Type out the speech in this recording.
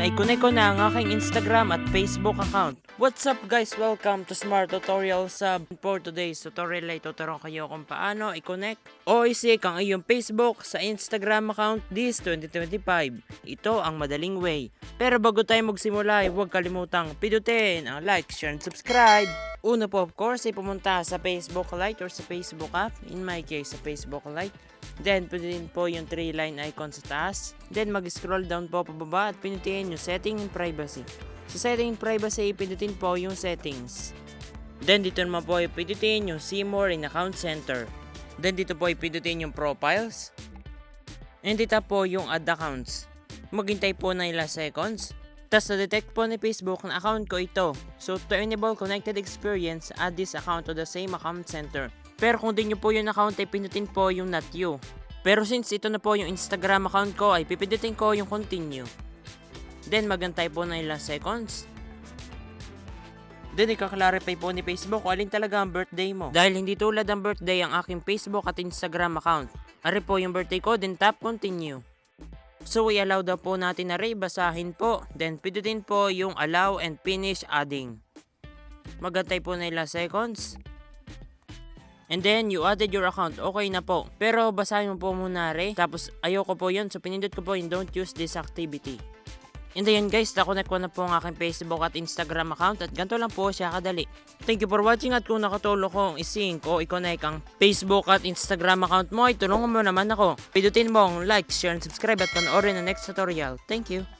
na i-connect ko na ang aking Instagram at Facebook account. What's up guys? Welcome to Smart Tutorial Sub. For today's tutorial ay tuturuan kayo kung paano i-connect o isik ang iyong Facebook sa Instagram account this 2025. Ito ang madaling way. Pero bago tayo magsimula huwag kalimutang pidutin ang like, share, and subscribe. Una po of course ay pumunta sa Facebook Lite or sa Facebook app. In my case sa Facebook Lite. Then, pindutin po yung three line icon sa taas. Then, mag-scroll down po pababa at pindutin yung setting and privacy. Sa setting and privacy, pindutin po yung settings. Then, dito naman po pindutin yung see more in account center. Then, dito po pindutin yung profiles. And dito po yung add accounts. Maghintay po na ilang seconds. Tapos na-detect po ni Facebook na account ko ito. So to enable connected experience, add this account to the same account center. Pero kung di nyo po yung account ay pindutin po yung not you. Pero since ito na po yung Instagram account ko ay pipindutin ko yung continue. Then magantay po na ilang seconds. Then ika-clarify po ni Facebook kung alin talaga ang birthday mo. Dahil hindi tulad ang birthday ang aking Facebook at Instagram account. Ari po yung birthday ko, then tap continue. So i-allow daw po natin na ray basahin po. Then pindutin po yung allow and finish adding. Magantay po na ilang seconds. And then, you added your account. Okay na po. Pero basahin mo po muna rin. Tapos, ayoko po yun. So, pinindot ko po yung don't use this activity. And then guys, na-connect ko na po ang aking Facebook at Instagram account at ganito lang po siya kadali. Thank you for watching at kung nakatulong kong isync o i-connect ang Facebook at Instagram account mo, ay tulungan mo naman ako. Pidutin mo ang like, share, and subscribe at panoorin ang next tutorial. Thank you!